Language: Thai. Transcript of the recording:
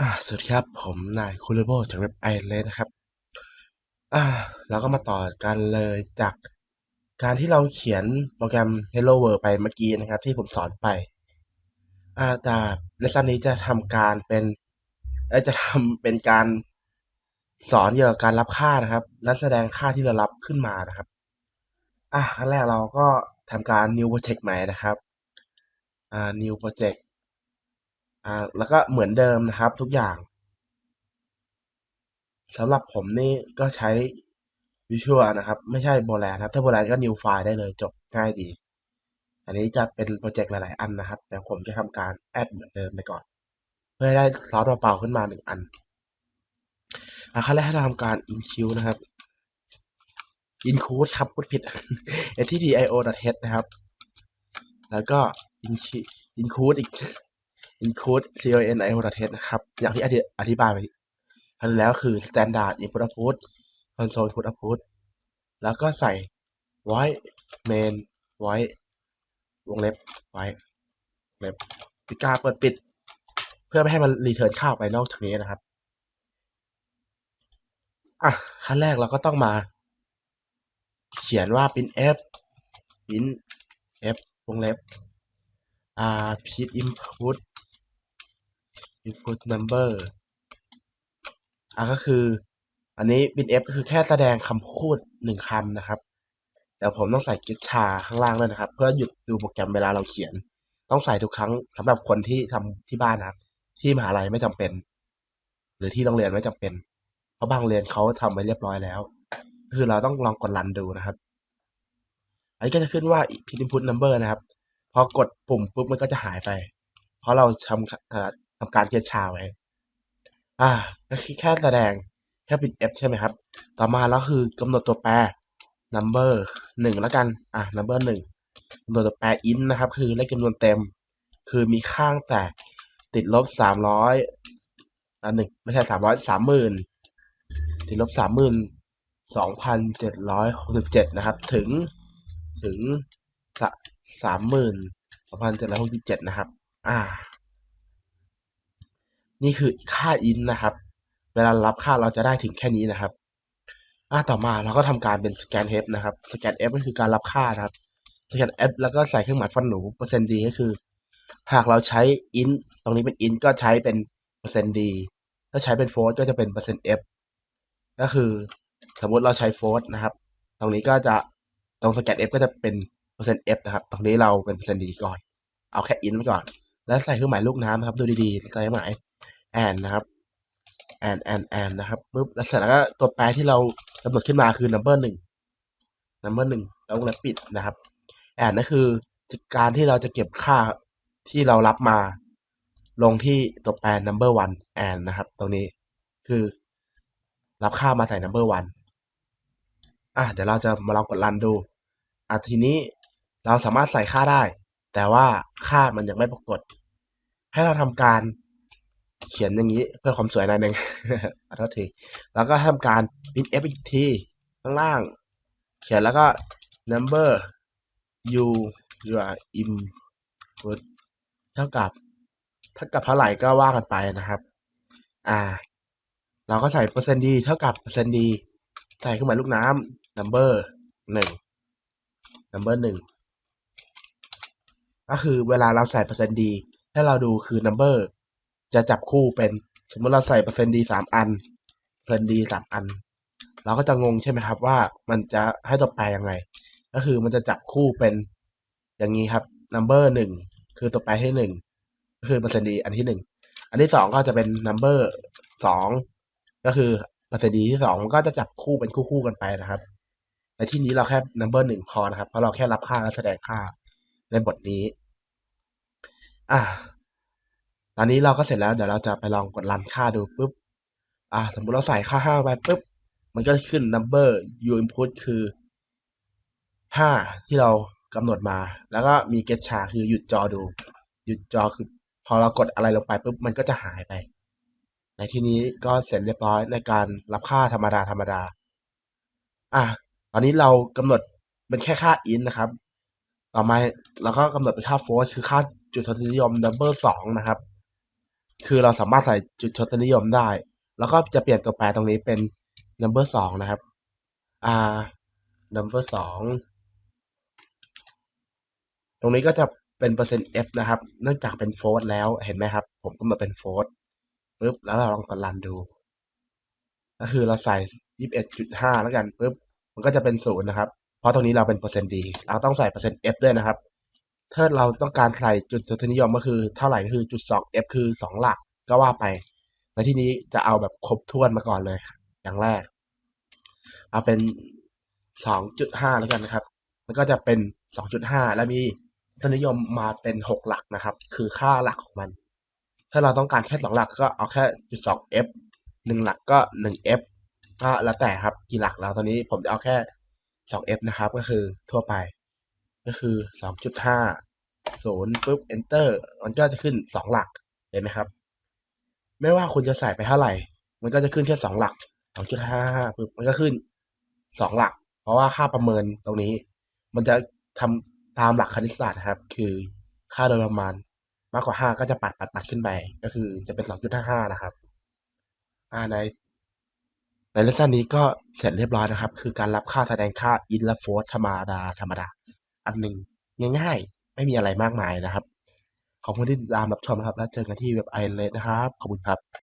อ่าสวัสดีครับ ผมนายคูเลโบจากเว็บไอเลยนะครับ อ่าเราก็มาต่อกันเลยจากการที่เราเขียนโปรแกรม Hello World ไปเมื่อกี้นะครับ ที่ผมสอนไป อ่าแต่เลส o นนี้จะทำการเป็นจะทำเป็นการสอนเกี่ยวกับการรับค่านะครับ และแสดงค่าที่เรารับขึ้นมานะครับ อะขั้นแรกเราก็ทำการ new project ใหม่นะครับ อ่า new project อ่าแล้วก็เหมือนเดิมนะครับทุกอย่างสำหรับผมนี่ก็ใช้ Visual นะครับ ไม่ใช่โบแลนครับ ถ้าโบแลนก็ new file ได้เลยจบง่ายดี อันนี้จะเป็นโปรเจกต์หลาย ๆ อันนะครับแต่ผมจะทำการแอดเหมือนเดิมไปก่อน เพื่อให้ได้ซอสเปล่าขึ้นมาหนึ่งอันอะขั้นแรกให้เราทำการ include นะครับ include ครับพูดผิด ntdio.h นะครับ แล้วก็ include อีก include conio.h นะครับ อย่างที่อธิบายไปครั้งแล้วคือ standard input output console input output แล้วก็ใส่ void main void วงเล็บ void เล็บปิดกาเปิดปิด เพื่อไม่ให้มันรีเทิร์นข้าไปนอกจากนี้นะครับอะขั้นแรกเราก็ต้องมา เขียนว่า print f print f วงเล็บอ่า print input input number อะก็คือ อันนี้ print f ก็คือแค่แสดงคำพูดหนึ่งคำนะครับ เดี๋ยวผมต้องใส่ get ชาข้างล่างด้วยนะครับ เพื่อหยุดดูโปรแกรมเวลาเราเขียน ต้องใส่ทุกครั้งสำหรับคนที่ทำที่บ้านนะครับ ที่มหาลัยไม่จำเป็น หรือที่โรงเรียนไม่จำเป็น เพราะบางเรียนเขาทำไว้เรียบร้อยแล้ว คือเราต้องลองกดรันดูนะครับ อันนี้ก็จะขึ้นว่า pin input number นะครับพอกดปุ่มปุ๊บมันก็จะหายไป เพราะเราทำ ทำการเกียร์ชาไว้ อ่า ก็คือแค่แสดงแค่ปิด f ใช่ไหมครับ ต่อมาแล้วคือกำหนดตัวแปร number หนึ่งแล้วกัน อะ number หนึ่งกำหนดตัวแปร int นะครับ คือเลขจำนวนเต็ม คือมีข้างแต่ติดลบสามร้อยอ่าหนึ่งไม่ใช่สามร้อยสามหมื่นติดลบสามหมื่นสองพันเจ็ดร้อยหกสิบเจ็ดนะครับ ถึงถึงสามหมื่นสองพันเจ็ดร้อยหกสิบเจ็ดนะครับ อ่า นี่คือค่า int นะครับ เวลารับค่าเราจะได้ถึงแค่นี้นะครับอ่าต่อมาเราก็ทำการเป็น scan f นะครับ scan f ก็คือการรับค่านะครับ scan f แล้วก็ใส่เครื่องหมายฟันหนูเปอร์เซ็นต์ดีก็คือ หากเราใช้ int ตรงนี้เป็น int ก็ใช้เป็นเปอร์เซ็นต์ดีถ้าใช้เป็น float ก็จะเป็นเปอร์เซ็นต์ f ก็คือสมมติเราใช้ float นะครับ ตรงนี้ก็จะตรง scan f ก็จะเป็นเปอร์เซ็นต์ f นะครับ ตรงนี้เราเป็นเปอร์เซ็นต์ดีก่อน เอาแค่ int ไว้ก่อน แล้วใส่เครื่องหมายลูกน้ำนะครับ ดูดีๆ ใส่เครื่องหมาย and นะครับ and and and นะครับปุ๊บแล้วเสร็จแล้วก็ตัวแปรที่เรากำหนดขึ้นมาคือ number หนึ่ง number หนึ่งแล้ววงเล็บปิดนะครับ and นั่นคือการที่เราจะเก็บค่าที่เรารับมา ลงที่ตัวแปร number one and นะครับ ตรงนี้คือรับค่ามาใส่ number one อะเดี๋ยวเราจะมาลองกดรันดูอะทีนี้เราสามารถใส่ค่าได้ แต่ว่าค่ามันยังไม่ปรากฏ ให้เราทำการ ขียนอย่างนี้เพื่อความสวยหน่อยหนึ่งขอโทษทีแล้วก็ทำการ print f อีกทีข้างล่าง เขียนแล้วก็ number you your input เท่ากับเท่ากับเท่าไหร่ก็ว่ากันไปนะครับ อ่า เราก็ใส่เปอร์เซ็นต์ดีเท่ากับเปอร์เซ็นต์ดีใส่เครื่องหมาลูกน้ำ number หนึ่ง number หนึ่งก็คือเวลาเราใส่เปอร์เซ็นต์ดีถ้าเราดูคือ number จะจับคู่เป็นสมมติเราใส่เปอร์เซ็นต์ดีสามอันเปอร์เซ็นต์ดีสามอัน เราก็จะงงใช่ไหมครับว่ามันจะให้ตัวแปรยังไง ก็คือมันจะจับคู่เป็นอย่างนี้ครับ number หนึ่งคือตัวแปรที่หนึ่งก็คือเปอร์เซ็นต์ดีอันที่หนึ่งอันที่สองก็จะเป็น number สองก็คือเปอร์เซ็นต์ดีที่สองมันก็จะจับคู่เป็นคู่ๆกันไปนะครับในที่นี้เราแค่ number หนึ่งพอนะครับเพราะเราแค่รับค่าและแสดงค่าในบทนี้ อ่า ตอนนี้เราก็เสร็จแล้วเดี๋ยวเราจะไปลองกดรันค่าดูปุ๊บอ่าสมมุติเราใส่ค่าห้าไปปุ๊บมันก็ขึ้น number you input คือห้าที่เรากำหนดมา แล้วก็มี get ชาคือหยุดจอดู หยุดจอคือพอเรากดอะไรลงไปปุ๊บมันก็จะหายไป ในที่นี้ก็เสร็จเรียบร้อยในการรับค่าธรรมดาธรรมดา อะตอนนี้เรากำหนดเป็นแค่ค่า int นะครับ ต่อมาเราก็กำหนดเป็นค่า float คือค่าจุดทศนิยม number สองนะครับ คือเราสามารถใส่จุดทศนิยมได้ แล้วก็จะเปลี่ยนตัวแปรตรงนี้เป็น number สองนะครับอ่า number สองตรงนี้ก็จะเป็นเปอร์เซ็นต์ f นะครับ เนื่องจากเป็นโฟร์แล้วเห็นไหมครับ ผมกำหนดเป็นโฟร์ปุ๊บแล้วเราลองกดรันดู ก็คือเราใส่ยี่สิบเอ็ดจุดห้าแล้วกันปุ๊บมันก็จะเป็นศูนย์นะครับ เพราะตรงนี้เราเป็นเปอร์เซ็นต์ดีเราต้องใส่เปอร์เซ็นต์ f ด้วยนะครับ ถ้าเราต้องการใส่จุดทศนิยมก็คือเท่าไหร่ก็คือจุดสอง f คือสองหลักก็ว่าไปในที่นี้จะเอาแบบครบถ้วนมาก่อนเลย อย่างแรก เอาเป็นสองจุดห้าแล้วกันนะครับ มันก็จะเป็นสองจุดห้าแล้วมีทนิยมมาเป็นหกหลักนะครับ คือค่าหลักของมัน ถ้าเราต้องการแค่สองหลักก็เอาแค่จุดสอง f หนึ่งหลักก็หนึ่ง f ก็แล้วแต่ครับกี่หลักแล้วตอนนี้ผมจะเอาแค่สอง f นะครับ ก็คือทั่วไป ก็คือสองจุดห้าศูนย์ปุ๊บ enter มันก็จะขึ้นสองหลัก เห็นไหมครับ ไม่ว่าคุณจะใส่ไปเท่าไหร่ มันก็จะขึ้นแค่สองหลักสองจุดห้าปุ๊บ มันก็ขึ้นสองหลัก เพราะว่าค่าประเมินตรงนี้ มันจะทำตามหลักคณิตศาสตร์นะครับ คือค่าโดยประมาณมากกว่าห้าก็จะปัดปัดปัดขึ้นไป ก็คือจะเป็นสองจุดห้าห้านะครับ อ่าในในเลสซันนี้ก็เสร็จเรียบร้อยนะครับ คือการรับค่าแสดงค่าอินและโฟร์ธรรมดาธรรมดา อันหนึ่งง่ายๆ ไม่มีอะไรมากมายนะครับ ขอบคุณที่ติดตามรับชมนะครับ แล้วเจอกันที่เว็บไอเลนะครับ ขอบคุณครับ